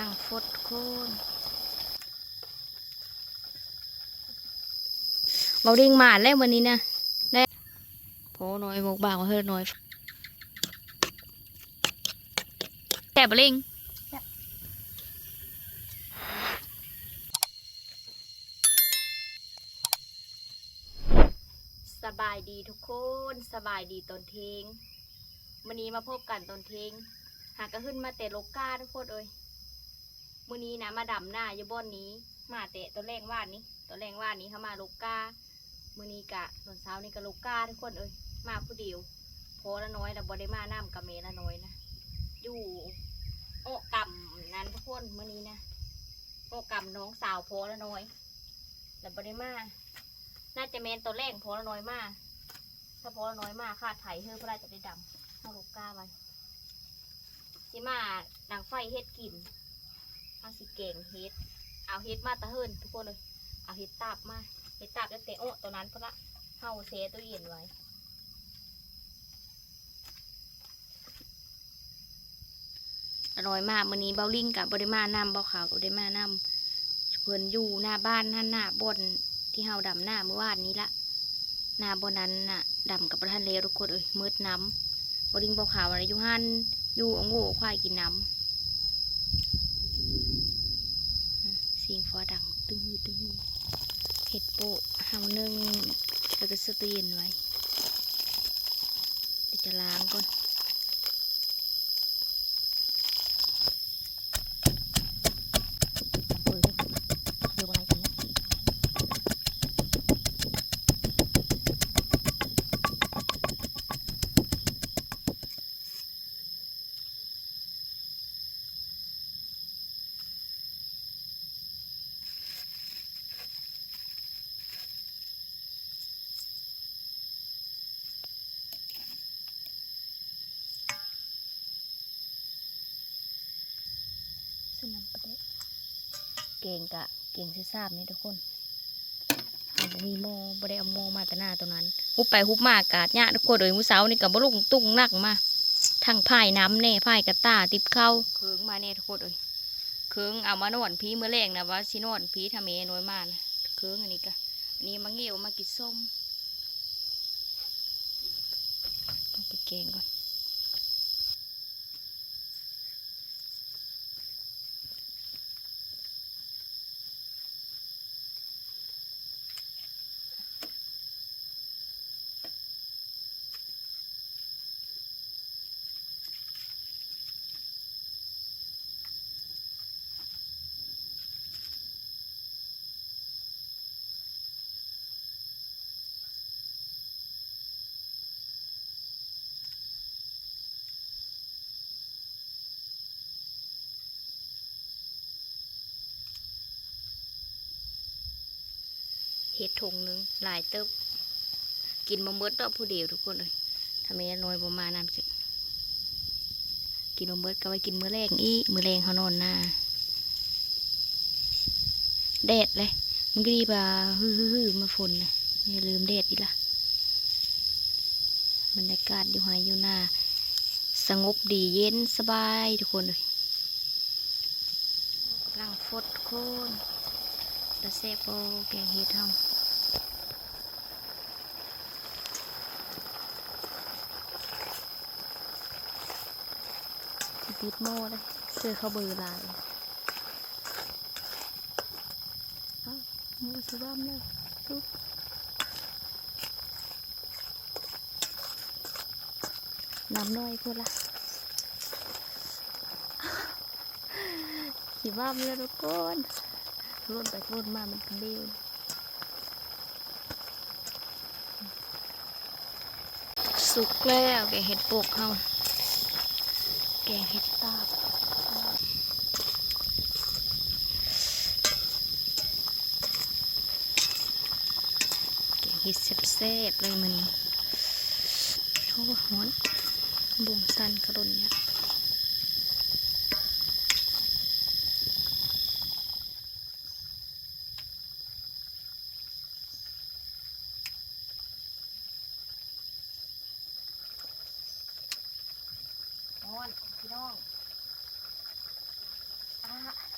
ลังฟดโคนเบาดิ่งหมาแล้ววันนี้นะได้โผน่อยหมกบางว่าเฮ้ยหน่อยแต่บลิงสบายดีทุกคนสบายดีตอนเทงวันนี้มาพบกันตอนเทงหากก็ขึ้นมาเตะโลกาทุกคนเอ้ย มื้อนี้นะมาดำหน้าอยู่บ่อนนี้ มาเตะตัวแรงว่านนี้ตัวแรงว่านนี้เขามาโลกกามื้อนี้กะตอนเช้านี่ก็โลกกาทุกคนเอ้ยมาผู้เดียวโพละน้อยแต่บ่ได้มาน้ำกับเมละน้อยนะอยู่โอ้กำนั้นทุกคนมื้อนี้นะโอ้กำน้องสาวโพละน้อยแต่บ่ได้มาน่าจะเมนตัวแรงโพละน้อยมากถ้าโพละน้อยมากคาดไถเฮ้อพระราชจะได้ดำเอาโลกกาไว้สิมาดังไฟเฮ็ดกิน เอาสิเก่งเฮ็ดเอาเฮ็ดมาตะเฮินทุกคนเลย เอาเฮ็ดตาบมาเฮ็ดตาบแล้วแต่โอ้ตัวนั้นเพนละเฮาเซตู้เย็นไว้อร่อยมากวันนี้เบาลิงกับบริมานำเบาขาวกับบริมานำเพิ่นอยู่หน้าบ้านนั่นหน้าบนที่เฮาดำหน้าเมื่อวานนี้ละหน้าบนนั้นน่ะดำกับประทานเลวทุกคนเอ้ยมืดน้ำบริงบอกข่าวอะไรอยู่หันอยู่อาโง่ควายกินน้ำอืมเสียงฟ้าดังตึ้งตึ้งเห็ดโปะเฮานึ่งแล้วก็สตูเย็นไว้เดี๋ยวจะล้างก่อนโอ้ยเดี๋ยวกำลังกินนะ สนับประเดะเก่งกะ เก่งซิทราบนี่ทุกคนมีโมบ่ได้เอาโมมาแต่หน้าตรงนั้นฮุบไปฮุบมากาดเนี่ยทุกคนโดยมือเสานี่กับบ่ลุงตุ้งนักมาทั้งพายน้ำแน่พายกระตาติบเข้าเคืองมาแน่ทุกคนเอ้ยเคืองเอามานอนพีเมื่อแรงนะว่าสินอนพีทำเมน้อยมากนะเคืองอันนี้กะอันนี้มาเงี้ยวมากินส้มต้องไปเกงก่อน เห็ดถุงหนึงหลายเติบกินบะเมิดดอผู้เดียวทุกคนเลยทำไมน้อยประมาณนั้นสิกินบะเมิดก็ไปกินมื้อแรงอีมื้อแรงเขานอนหน้าแดดเลยมันก็ดีป่ะฮือฮือมาฝนนะอย่าลืมแดดอีกละบรรยากาศอยู่หายอยู่หน้าสงบดีเย็นสบายทุกคนเลยกำลังฟดโคนตะเซโปแกงเห็ดเฮา สิปิดโม่เลยเสื้อเขาเบอร์ลายอ้าโม่สิบ้ามเลยทุบน้ำน้อยพูดละสิบ้ามเลยทุกคนรุ่นไปรุ่นมามันเร็วสุกแล้วแกเห็ดปกเฮา กงเห็ดตาบแกงเห็ดแซ่บๆเลยมันนี่โอ้โหอนบุ้งสันกระดุนเนี่ยนอนพี่น้องอะ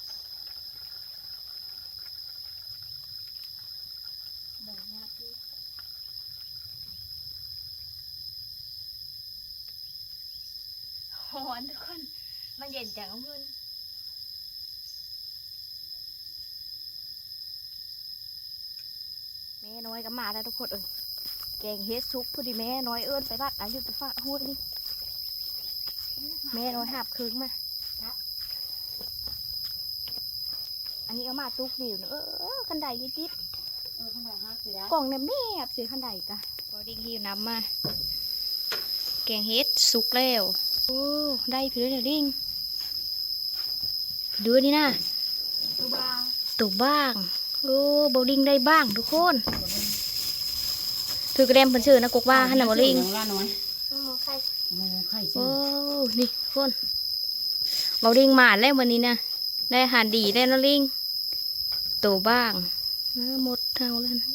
ร้อนทุกคน มันเย็นจังเอาเงินแม่น้อยก็มาแล้วทุกคนเอ้ยแกงเฮ็ดซุกพอดีแม่น้อยเอิ้นไปรัดอายุไปฝากหูดนี่แม่น้อยหาบคืงมาอันนี้เอามาตุกดิวเนอะเออเออคันใดยิดยิดเออขนาดห้าสิบแล้วกล่องแนบแนบเสียคันใดกะพอดิ้งหิวน้ำมา แกงเฮ็ดสุกแล้ว โอ้ได้พี่ด้วยเดี๋ยวดิ้งดูนี่นะตัวบางตัวบ้างโอ้บอลลิงได้บ้างทุกคนถือกระเด็มเพิ่นชื่อนะกกว่าหันน่ะบอลลิงว่าน้อยหมูไข่หมูไข่โอ้นี่ทุกคนบอลลิงมาแล้ววันนี้นะได้อาหารดีได้แล้วลิงตัวบ้างอ่าหมดเท่าแล้วนะ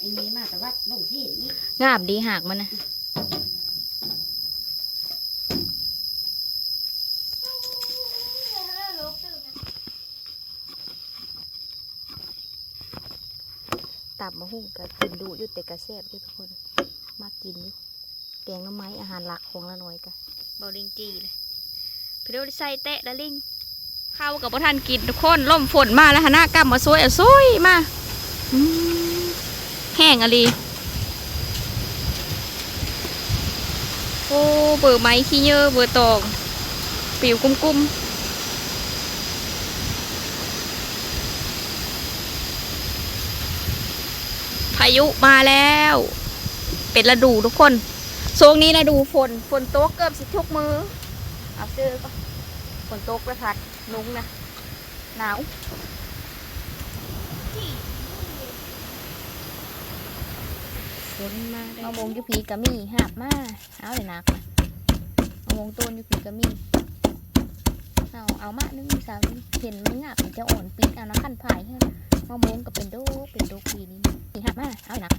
ไอ้นี้มาแต่ว่าลงที่นี่งาบดีหากมันนะ ตับมะฮุ่งกับกินดูอยู่แต่กระแซบด้วยทุกคน มากินอยู่แกงน้ำไม้อาหารหลักของละหน่อยกันเบาลิงจีเลยพี่เดวใส่เตะละลิงเข้ากับพ่ทันกินทุกคนล่มฝนมาแล้วฮะหน้ากำมาซวยอะซวยมาแห้งอะลี โอ้เบอร์ไม้ขี้เยอะเบอร์ตองปิวกุ้มกุ้มพายุมาแล้ว เป็นฤดูทุกคนช่วงนี้ฤดูฝนฝนตกเกือบสิทุกมือเอาเสื้อก็ฝนตกประทัดนุ้งนะหนาว ฝนมาได้มะมงยุพีกะมี่หาบมาเอาเลยนักนะมะมงต้นยุพีกะมี่เอาเอามาหนึ่งสาวนี่เห็นมันงับมันจะอ่อนปีกเอานะขั้นผายให้มะมงก็เป็นโดเป็นโดปีนี้ปีหาบมาเอาเลยนัก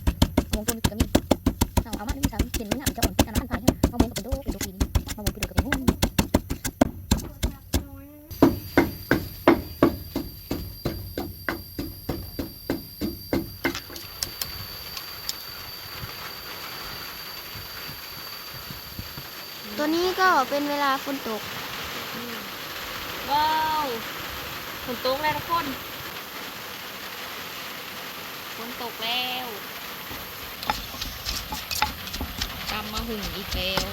มะมงต้นยุพีกะมี่เอาเอามาหนึ่งสาวเห็นมันงับมันจะอ่อนปีกเอานะขั้นผายให้มะมงก็เป็นโดเป็นโดปีนี้มะมงปีเดียวก็เป็นหุ้น ก็เป็นเวลาฝนตก ว้าวฝนตกแล้วทุกคนฝนตกแล้วกำมาหุ่งอีกแล้ว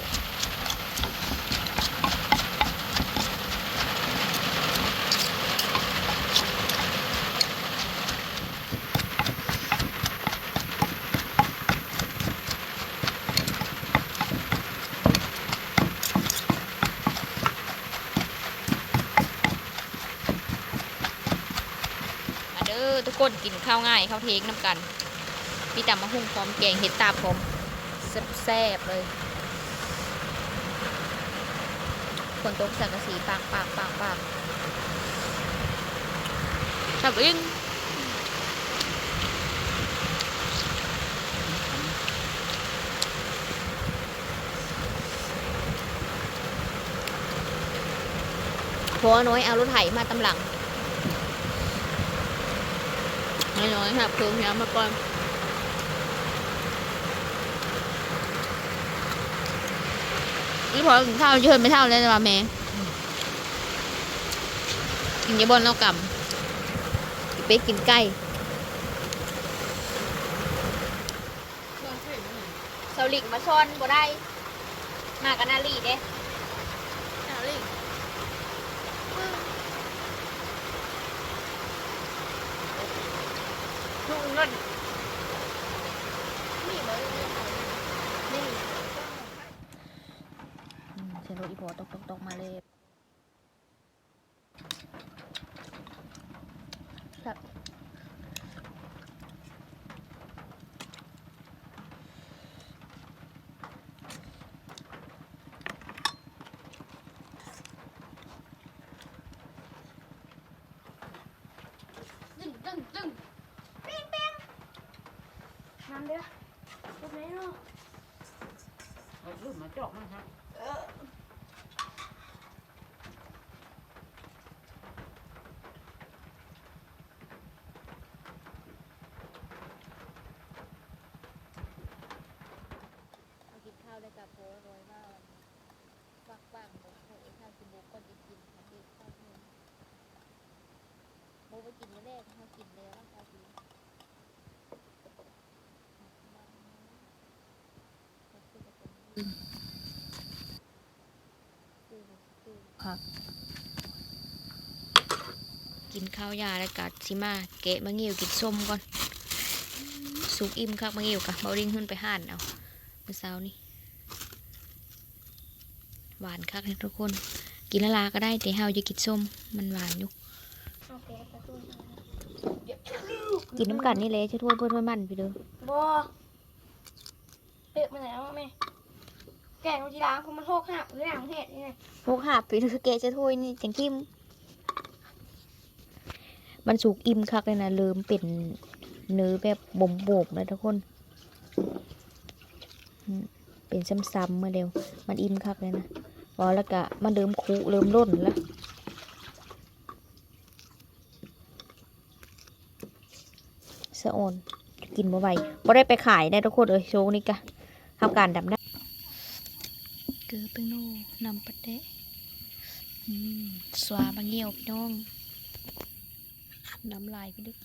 มาเด้อทุ กินข้าวง่ายข้าวเทงน้ำกัน มีตำมะหุ่งพร้อมแกงเห็ดตาพร้อมแซ่บๆเลยฝนตกสังกะสีปากปากปากปากจับอิงพอน้อยเอารถไถมาตำหลัง น้อยๆครับเพิ่มย้ำมาก่อนนี่พอกินข้าเชิญไม่เท่าเลยนะแม่กินยาบอนแล้วกำไปกินไก่เสาลิงมาชนบ่ได้ มากันนาลีเด้เสาหลิงลุงนั่นนี่มาเลยนี่เสียงรถ อีพอตกตกตกมาเลยครับตึงตึงตึงเปี้ยงเปี้ยงน้ำเด้อตรงไหนเนาะ เอาลูกมาจอกมาครับ เอากินข้าวได้กับโพอร่อยมาก ไปกินมื้อแรกเขากินแล้วตาดีผักกินข้าวยาแล้วกัดสิมาเกะมะเงียวกินส้มก่อน สุกอิ่มคักมะเงียวกะเบาลิงขึ้นไปห่านเอาเมื่อเช้านี้หวานคักเลยทุกคน กินละลาก็ได้แต่เฮาจะกินส้มมันหวานอยู่ กินน้ำกันนี่เลยจะถ้วยเพื่อถ้วยมันไปเด้อบอเป๊ะมาแล้วแม่แกงจีราคือมันโทกหักหรือหนังเห็ดนี่ไงพวกหาบไปเด้อแกจะถ้วยนี่จังกิมมันสุกอิ่มคักเลยนะเริ่มเป็นเนื้อแบบบ่มโบกเลยทุกคนอืมเป็นซ้ำๆมาเร็ว มันอิ่มคักเลยนะพอแล้วก็มันเริ่มคุเริ่มร่นแล้ว สะออนกินบ่ไหวบ่ได้ไปขายได้ทุกคนเอ้ยโชว์นี่กะทำการดับได้เกลือเป็นโน่นำปะเดะอืมสวาบางเงียวพี่น้องน้ำลายพี่ดึก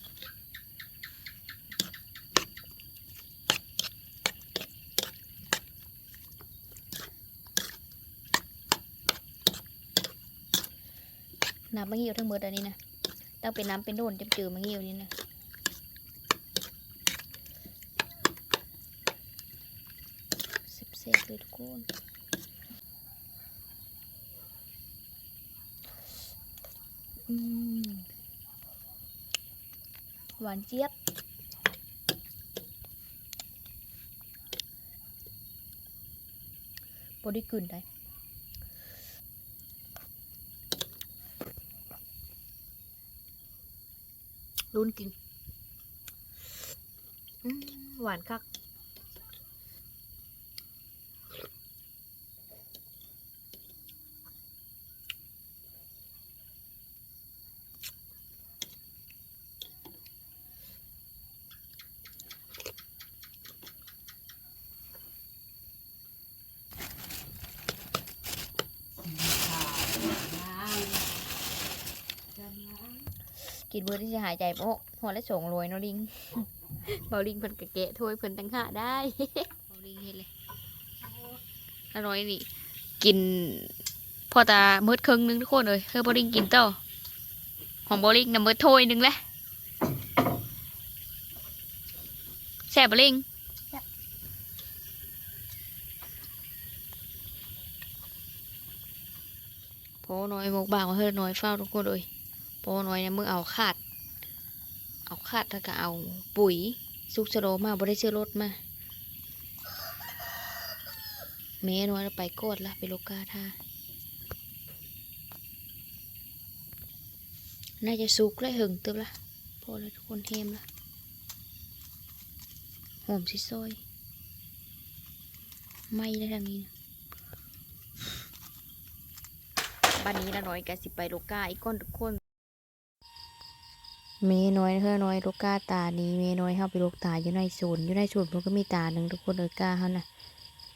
น้ำมะเงียวทั้งหมดอันนี้นะต้องเป็นน้ำเป็นโน่นจะเจอมะเงียวนี่นะ เสร็จเลยทุกคนหวานเจี๊ยบบอดี้กลืนได้รุนกินอืมหวานคัก กินเบอร์ที่จะหายใจโป๊ะหัวและส่งรวยเนาะลิงเบาลิงเพิ่นกะเกะถ้วยเพิ่นตั้งหาได้เบาลิงเห็นเลยอร่อยนี่ กินพอตาเมิดครึ่งหนึงทุกคนเลยเฮ้ยเบาลิงกินต่อของเบาลิงน่ะเมิดถ้วยหนึงแหละแซ่บเบาลิงพอน้อยหมกบางว่าเฮ้ยน้อยเฝ้าทุกคนเลย พอน้อยเนี่ยมึงเอาขาด เอาขาดแล้วก็เอาปุ๋ยซุกสโลมาบ่ได้ซื้อรถมาแม่น้อยเราไปโกดละไปโลกาท่าน่าจะสุกเลยหึงเติบละพอแล้วทุกคนเฮมละหอมสิซอยไม่ได้ทางนี้นะบ้านนี้ละน้อยแกสิไปโลกาอีกก้อนทุกคน เมน้อยเธอน้อยลูกกาตานี้เมน้อยเข้าไปลูกตาอยู่ในศูนย์อยู่ในศูนย์มันก็มีตาหนึ่งทุกคนเออกาเขานะ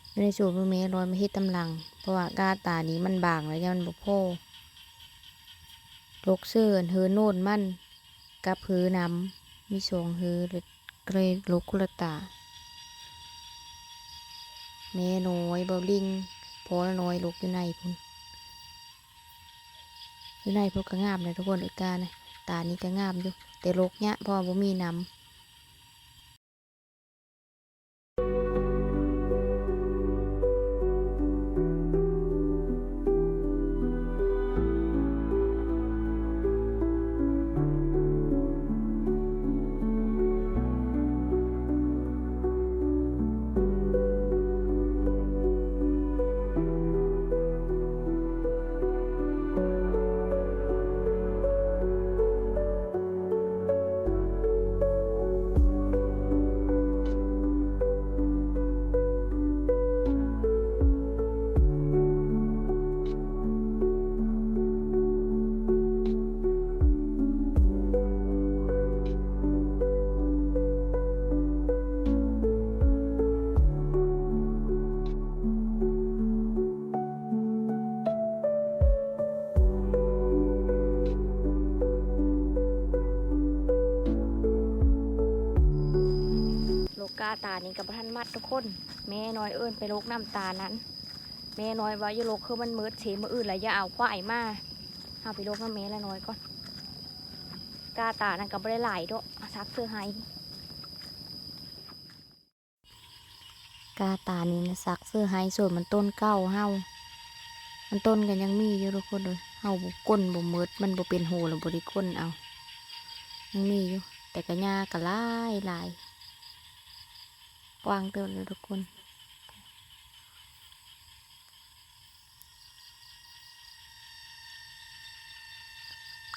อยู่ในศูนย์มันเมน้อยไมาเฮ็ดตำลัง เพราะว่ากาตานี้มันบางแล้วยังมันบกโพลูกเสื้อเฮือโน่นมั่นกับเฮือน้ำมีสองเฮือเลยลูกกุละตาเมน้อยเบาลิงพอละน้อยลูกอยู่ในพุ่นอยู่ในพวกก็งามเลยทุกคนเออกานะ ตานี้ก็งามอยู่ แต่โรคเนี้ยเพราะว่าบ่มีน้ำ นี่กับท่านมัดทุกคน แม่น้อยเอิ้นไปโลกน้ำตานั้น แม่น้อยว่าอย่าลกคือมันมืดเฉมืออื่นแล้วอย่าเอาควายมาเอาไปลกน้ำแม่ละน้อยก่อนกาตานั่นก็บ่ได้หลายดอกเอาซักเสื้อให้กาตานี่นะซักเสื้อให้ส่วนมันต้นเก้าเฮามันต้นกันยังมีอยู่ทุกคนเลยเฮาบ่ก้นบ่มืดมันบ่เป็นโหแล้วบ่ได้ก้นเอายังมีอยู่แต่กระยากระไลายหลาย กว้างเติมเลยทุกคน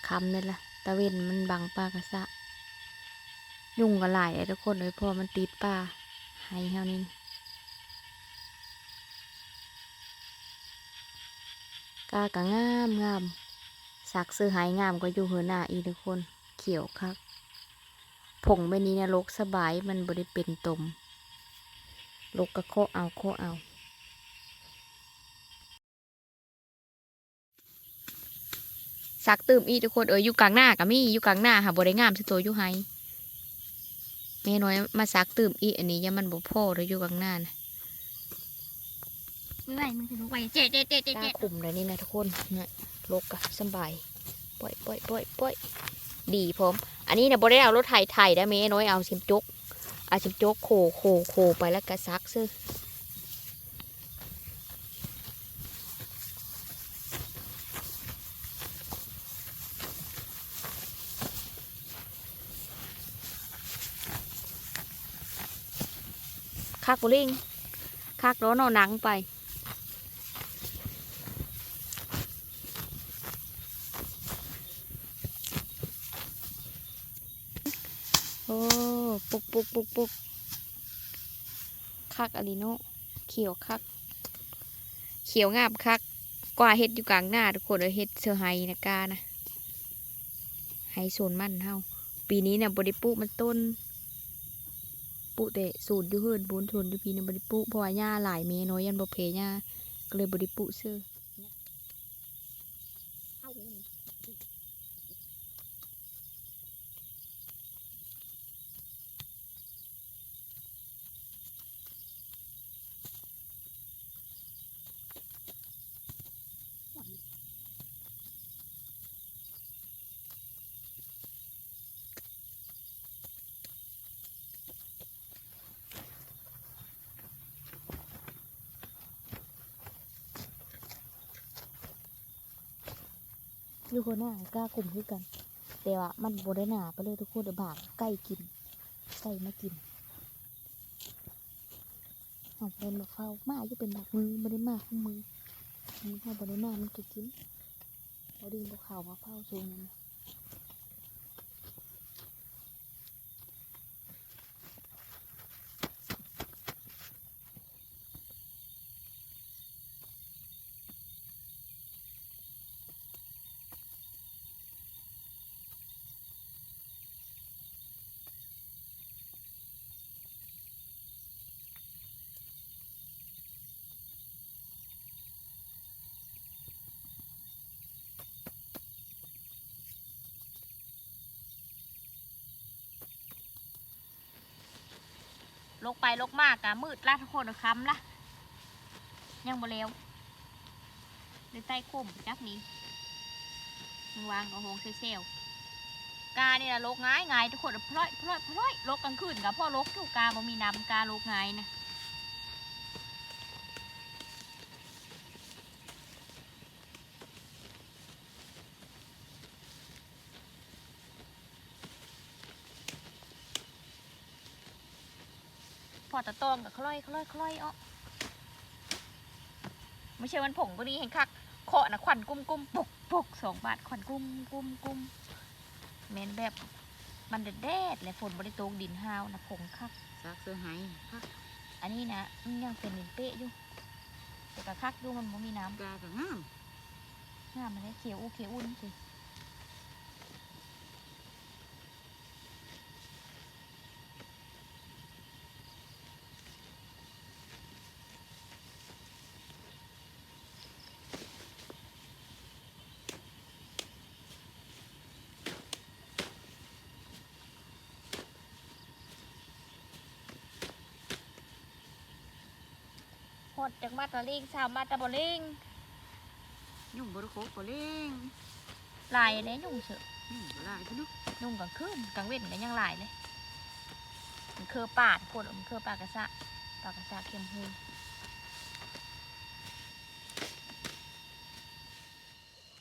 คำนี่แหละตะเวนมันบังปลากระสะ ยุ่งกันหลายเลยทุกคนเลยพอมันติดปลาให้เท่านี้กากะงามงามสักซื้อหายงามก็อยู่เหือหน้าอีทุกคน เขียวคักผงใบนี้นะลกสบายมันบริเป็นตม ลกกะโคเอาโคเอาสักตื่มอีทุกคนเอออยู่กลางหน้ากับมี่อยู่กลางหน้าค่ะบริงามสิตัวอยู่ไฮแม่น้อยมาสักตื่มอีอันนี้ยังมันบ่พ่อเลยอยู่กลางหน้านะไม่ไหวมึงถึงไปเจ๊เจ๊เจ๊เจ๊กล้าเจ๊คุมเลยนี่นะทุกคนเนี่ยลกอะสบายปล่อยปล่อยปล่อยปล่อยดีพร้อม อันนี้เนี่ยบริได้เอารถไถไถได้แม่น้อยเอาชิมจกเอาชิบโจกโคโคโคไปแล้วก็ซักซื้อคักบุลิงคักร้อนเอาหนังไป โอ้ปุ กปุกปุกปุกคักอลิโนเขียวคัก เขียวงามคัก กว่าเฮ็ดอยู่กลางหน้าทุกคนเอาเฮ็ดเสือไฮนะกานะไฮโซนมันเฮาปีนี้เนี่ยบริปุมันต้น ปุแต่สูตรอยู่เฮือนบุญชนอยู่ปีนี้บริปุเพราะว่าหญ้าหลายเมน้อยยันบ่เพหญ้าก็เลยบริปุเซื้อ อยู่คนหน้ากล้ากลุ่มคือกัน แต่ว่ามันบ่ได้หนาไปเลยทุกคนเดี๋ยวบากใกล้กินใกล้มากินเอาเป็นบักเฝ้ามาจะเป็นแบบมือบ่ได้มาข้างมือมือเขาบ่ได้มามันก็กินบอดีบักข่าวบักเฝ้าสูงนั่น กไปลกมากอะมืดละทุกคนอาค้ำละยังบ่เร็วในใต้โคมจักนี้วางกับหงเซลลกาเนี่ยลกง่ายง่ายทุกคนพลอยพลอยพลอยลกกลางคืนกับพ่อลกทุกกาบ่มีน้ำกาลกง่ายนะ พอตะตองกับคล้อยคล้อยคล้อยอ้อไม่ใช่วันผงก็ดีเห็นคักเคาะนะควันกุ้มกุ้มปุกปุกสองบาทควันกุ้มกุ้มกุ้มเมนแบบมันแดดๆและฝนบริตกดินห้าวนะผงคักซักเสื้อหายพักอันนี้นะมันยังเป็นดินเป๊ะอยู่แต่กะคักอยู่มันบ่มีน้กากับงามำน้ำมันได้เขียวอู้เขียวอุ่นสิ หดจากมาตะลิงสาวมาตะบลิงยุ่งบริโภคบ่เล่งลายเลยยุ่งเสือยุ่งบ่หลายพี่ลูกยุ่งกลางคืนกลางเว้นก็ยังลายเลยมันคือปาดโคตรมันคือปลากระสะปลากระสะเค็มหู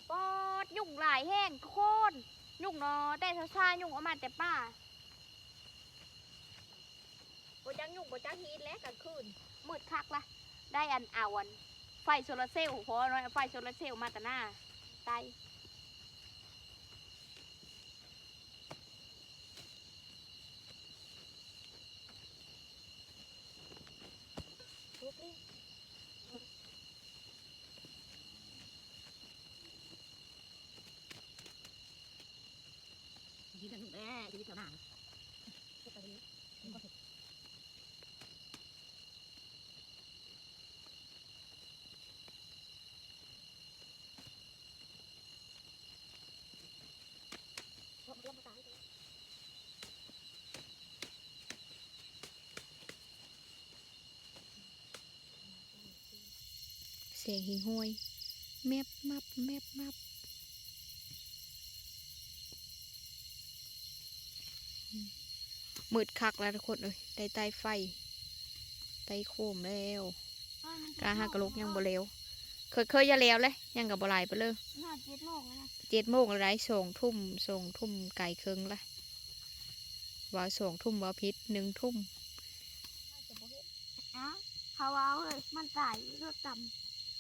ปอดยุ่งหลายแห้งทุกคนยุ่งเนอแต่ชาๆยุ่งเอามาแต่ป้าโบจังยุ่งโบจังฮีทแล้วกลางคืนมืดคักละ ได้อันอาวันไฟโซลาเซลล์พราะว่าไฟโซลาเซลล์มาแต่หน้าตายลุกเลยกินกันแม่กินแถวหน้าเสียงหิงห้วยแมบมับแมบมับมืดคักแล้วทุกคนเลยได้ใต้ไฟใต้โคมแล้วกาหากระลุกยังบ่เร็วเคยเคยจะแล้วเลยยังกับบ่ไหลไปเลยเจ็ดโมงแล้วนะเจ็ดโมงไรส่งทุ่มส่งทุ่มไก่เคิงละว่าส่งทุ่มว่าพิษหนึ่งทุ่มอ้าวเขาเอาเลยมันตายรถต่ำ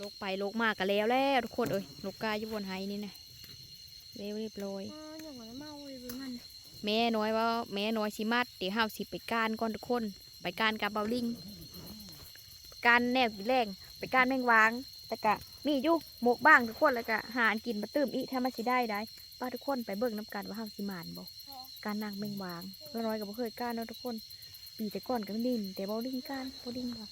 ลกไปลกมากกันแล้วแล้วทุกคนเอ้ยลกกาอยู่บนไฮนี่นะเร็วเรียบร้อยอ๋ออย่างไรเมาเลยเว้ยมันแม่น้อยว่าแม่น้อยสิมัดเดี๋ยวห้าวสิไปการก่อนทุกคน ไปการกับเบาลิงการแนวกินแรงไปการแมงวางแต่กะมีอยู่หมกบ้างทุกคนแล้วก็หาอันกินมาตื้มอีถ้ามันสิได้ได้ป้าทุกคนไปเบิ่งน้ำกันว่าห้าวสิมานบ่การนางแมงวางเพื่อน้อยกับบ่เคยการเนาะทุกคน ปีแต่ก่อนก็ดินแต่เบาลิงการเบาลิงว่า